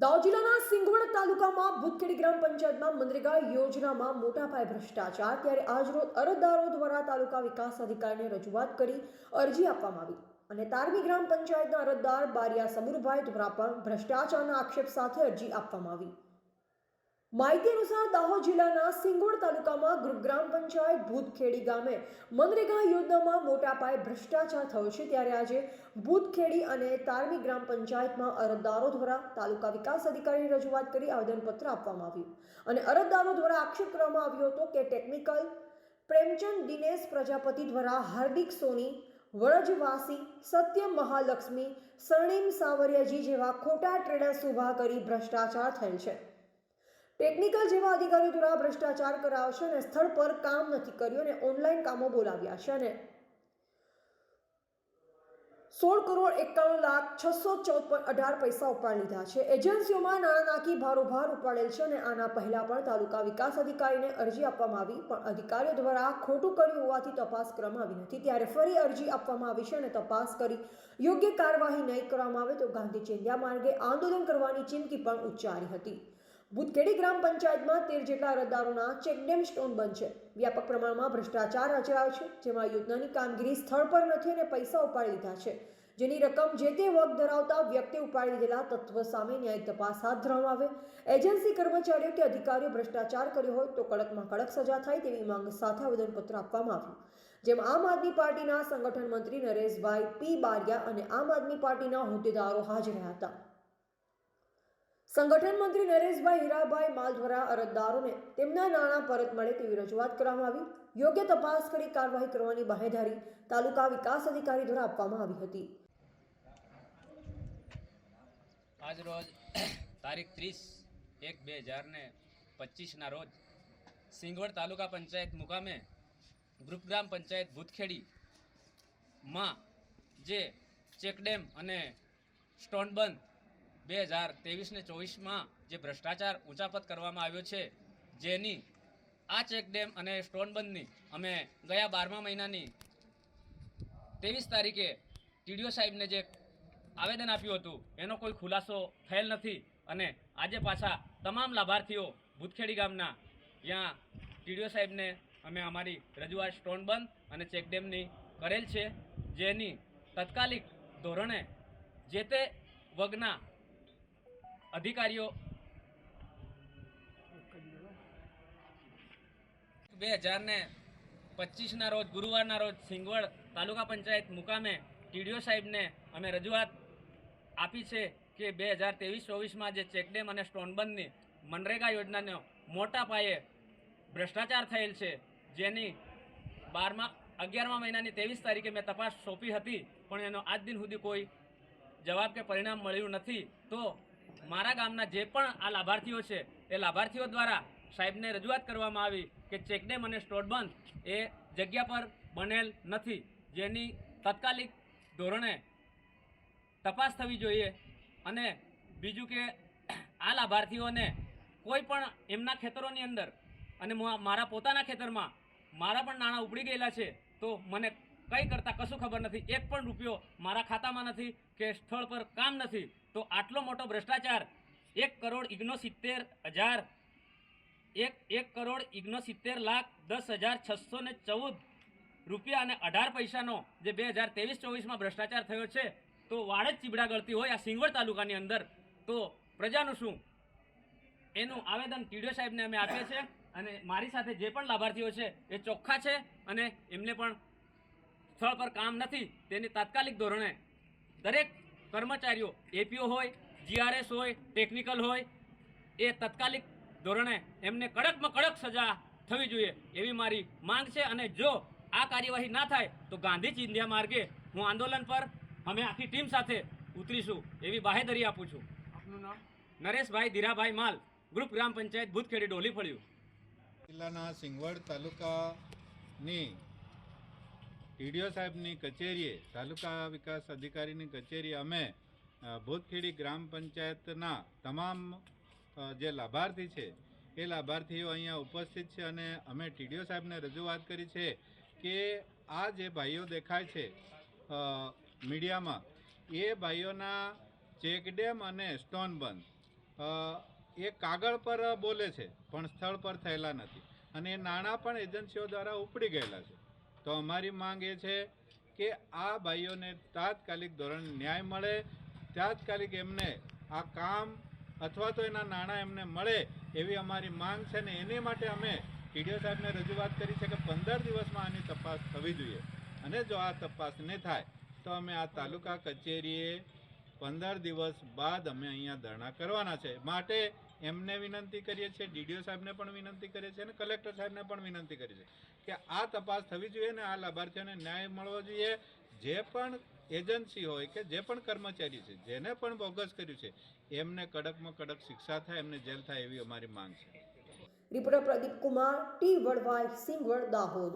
દાહોદ જિલ્લાના સિંગવડ તાલુકામાં ભૂતખેડી ગ્રામ પંચાયતમાં મનરેગા યોજનામાં મોટા પાયે ભ્રષ્ટાચાર, ત્યારે આજરોજ અરજદારો દ્વારા તાલુકા વિકાસ અધિકારીને રજૂઆત કરી અરજી આપવામાં આવી અને તારવી ગ્રામ પંચાયતના અરજદાર બારિયા સમીરભાઈ દ્વારા પણ ભ્રષ્ટાચારના આક્ષેપ સાથે અરજી આપવામાં આવી. માહિતી અનુસાર દાહોદ જિલ્લાના સિંગોડ તાલુકામાં ગ્રામ પંચાયત ભૂતખેડી ગામે મનરેગા યોજનામાં મોટા પાયે ભ્રષ્ટાચાર થયો છે. ત્યારે આજે ભૂતખેડી અને તારમી ગ્રામ પંચાયતમાં અરજદારો દ્વારા તાલુકા વિકાસ અધિકારીની રજૂઆત કરી આવેદનપત્ર આપવામાં આવ્યું અને અરજદારો દ્વારા આક્ષેપ કરવામાં આવ્યો હતો કે ટેકનિકલ પ્રેમચંદ દિનેશ પ્રજાપતિ દ્વારા હાર્દિક સોની વરજવાસી સત્ય મહાલક્ષ્મી સરણીમ સાવરિયાજી જેવા ખોટા ટ્રેડર્સ ઊભા કરી ભ્રષ્ટાચાર થયેલ છે. ટેકનિકલ જેવા અધિકારીઓ દ્વારા ભ્રષ્ટાચાર કરાવશે અને સ્થળ પર કામ નથી કર્યું અને ઓનલાઈન કામો બોલાવ્યા છે અને સોળ કરોડ એકાણું લાખ છસો ચૌદ પોઈન્ટ અઢાર પૈસા ઉપાડી લીધા છે. એજન્સીઓમાં નાણાં નાખી ભારોભાર ઉપાડેલ છે અને આના પહેલાં પણ તાલુકા વિકાસ અધિકારીને અરજી આપવામાં આવી, પણ અધિકારીઓ દ્વારા ખોટું કર્યું હોવાથી તપાસ કરવામાં આવી નથી. ત્યારે ફરી અરજી આપવામાં આવી છે અને તપાસ કરી યોગ્ય કાર્યવાહી નહીં કરવામાં આવે તો ગાંધી ચિંધ્યા માર્ગે આંદોલન કરવાની ચીમકી પણ ઉચ્ચારી હતી. બુધખેડી ગ્રામ પંચાયતમાં તેર જેટલા અરજદારોના ચેકડેમ સ્ટોન બનશે વ્યાપક પ્રમાણમાં ભ્રષ્ટાચાર આચરાયો છે, જેમાં યોજનાની કામગીરી સ્થળ પર નથી અને પૈસા ઉપાડી લીધા છે. જેની રકમ જે તે વખત ધરાવતા વ્યક્તિ ઉપાડી લીધેલા તત્વ સામે ન્યાયિક તપાસ હાથ ધરવામાં આવે. એજન્સી કર્મચારીઓ કે અધિકારીઓ ભ્રષ્ટાચાર કર્યો હોય તો કડકમાં કડક સજા થાય તેવી માંગ સાથે આવેદનપત્ર આપવામાં આવ્યું. જેમ આમ આદમી પાર્ટીના સંગઠન મંત્રી નરેશભાઈ પી બારિયા અને આમ આદમી પાર્ટીના હોદ્દેદારો હાજર રહ્યા હતા. સંગઠન મંત્રી નરેશભાઈ હીરાભાઈ માલ અરજદારોને તેમના નાણાં પરત મળે તેવી રજૂઆત કરવામાં આવી. યોગ્ય તપાસ કરી કાર્યવાહી કરવાની બાહેધારી તાલુકા વિકાસ અધિકારી દ્વારા આપવામાં આવી હતી. આજ રોજ તારીખ ત્રીસ એક બે હજાર ને પચીસના રોજ સિંગવડ તાલુકા પંચાયત મુકામે ગ્રુપગ્રામ પંચાયત ભૂતખેડી માં જે ચેકડેમ અને સ્ટોનબંધ બે હજાર ત્રેવીસને ચોવીસમાં જે ભ્રષ્ટાચાર ઊંચાપત કરવામાં આવ્યો છે, જેની આ ચેકડેમ અને સ્ટોનબંધની અમે ગયા બારમા મહિનાની ત્રેવીસ તારીખે ટીડીઓ સાહેબને જે આવેદન આપ્યું હતું, એનો કોઈ ખુલાસો થયેલ નથી અને આજે પાછા તમામ લાભાર્થીઓ ભૂતખેડી ગામના ત્યાં ટીડીઓ સાહેબને અમે અમારી રજૂઆત સ્ટોન બંધ અને ચેકડેમની કરેલ છે, જેની તત્કાલિક ધોરણે જે તે વગના અધિકારીઓ બે હજાર ને પચીસના રોજ, ગુરુવારના રોજ સિંગવડ તાલુકા પંચાયત મુકામે ટીડીઓ સાહેબને અમે રજૂઆત આપી છે કે બે હજાર ત્રેવીસ ચોવીસમાં જે ચેકડેમ અને સ્ટોનબંધની મનરેગા યોજનાનો મોટા પાયે ભ્રષ્ટાચાર થયેલ છે, જેની બારમા, અગિયારમા મહિનાની ત્રેવીસ તારીખે મેં તપાસ સોંપી હતી, પણ એનો આજ દિન સુધી કોઈ જવાબ કે પરિણામ મળ્યું નથી. તો મારા ગામના જે પણ આ લાભાર્થીઓ છે, એ લાભાર્થીઓ દ્વારા સાહેબને રજૂઆત કરવામાં આવી કે ચેકડેમ અને સ્ટોટબંધ એ જગ્યા પર બનેલ નથી. જેની તાત્કાલિક ધોરણે તપાસ થવી જોઈએ અને બીજું કે આ લાભાર્થીઓને કોઈ પણ એમના ખેતરોની અંદર અને મારા પોતાના ખેતરમાં મારા પણ નાણાં ઉપડી ગયેલા છે, તો મને કંઈ કરતાં કશું ખબર નથી. એક પણ રૂપિયો મારા ખાતામાં નથી કે સ્થળ પર કામ નથી. તો આટલો મોટો ભ્રષ્ટાચાર, એક કરોડ સિત્તેર હજાર, એક એક કરોડ સિત્તેર લાખ દસ હજાર છસો ને ચૌદ રૂપિયા અને અઢાર પૈસાનો જે બે હજાર ત્રેવીસ ચોવીસમાં ભ્રષ્ટાચાર થયો છે, તો વાડ જ ચીબડા ગળતી હોય આ સિંગવડ તાલુકાની અંદર. તો પ્રજાનું શું? એનું આવેદન ટીડીઓ સાહેબને અમે આપીએ છીએ અને મારી સાથે જે પણ લાભાર્થીઓ છે એ ચોખ્ખા છે અને એમને પણ સ્થળ પર કામ નથી તેની તાત્કાલિક ધોરણે દરેક કર્મચારીઓ એપીઓ હોય જીઆરએસ હોય ટેકનિકલ હોય એ તાત્કાલિક ધોરણે એમને કડકમાં કડક સજા થવી જોઈએ એવી મારી માંગ છે અને જો આ કાર્યવાહી ના થાય તો ગાંધી ચિંધ્યા માર્ગે હું આંદોલન પર અમે આખી ટીમ સાથે ઉતરીશું એવી બાહેધરી આપું છું. આપનું નામ? નરેશભાઈ ધીરાભાઈ માલ ગ્રુપ ગ્રામ પંચાયત ભૂતખેડી ડોલી ફળ્યું. જિલ્લાના સિંગવડ તાલુકાની ટીડીઓ સાહેબની કચેરીએ, તાલુકા વિકાસ અધિકારીની કચેરીએ અમે ભૂતખેડી ગ્રામ પંચાયતના તમામ જે લાભાર્થી છે, એ લાભાર્થીઓ અહીંયા ઉપસ્થિત છે અને અમે ટીડીઓ સાહેબને રજૂઆત કરી છે કે આ જે ભાઈઓ દેખાય છે મીડિયામાં, એ ભાઈઓના ચેકડેમ અને સ્ટોન બંધ. એ કાગળ પર બોલે છે, પણ સ્થળ પર થયેલા નથી. અને એ નાણાં પણ એજન્સીઓ દ્વારા ઉપડી ગયેલા છે. તો અમારી માંગ એ છે કે આ ભાઈઓને તાત્કાલિક ધોરણ ન્યાય મળે, તાત્કાલિક એમને આ કામ અથવા તો એના નાણાં એમને મળે એવી અમારી માંગ છે ને એની માટે અમે ટીડીઓ સાહેબને રજૂઆત કરી છે કે પંદર દિવસમાં આની તપાસ થવી જોઈએ. અને જો આ તપાસ નહીં થાય, તો અમે આ તાલુકા કચેરીએ પંદર દિવસ બાદ અમે અહીંયા ધરણા કરવાના છે. માટે એમને વિનંતી કરીએ છીએ, ડીડીઓ સાહેબને પણ વિનંતી કરીએ છીએ અને કલેક્ટર સાહેબને પણ વિનંતી કરીએ છીએ કે આ તપાસ થવી જોઈએ ને આ લાભાર્થીઓને ન્યાય મળવો જોઈએ. જે પણ એજન્સી હોય કે જે પણ કર્મચારી છે, જેને પણ બોગસ કર્યું છે, એમને કડકમાં કડક શિક્ષા થાય, એમને જેલ થાય એવી અમારી માંગ છે. Reporter Pradeep Kumar, T વડવાઈ Singvad, Dahod.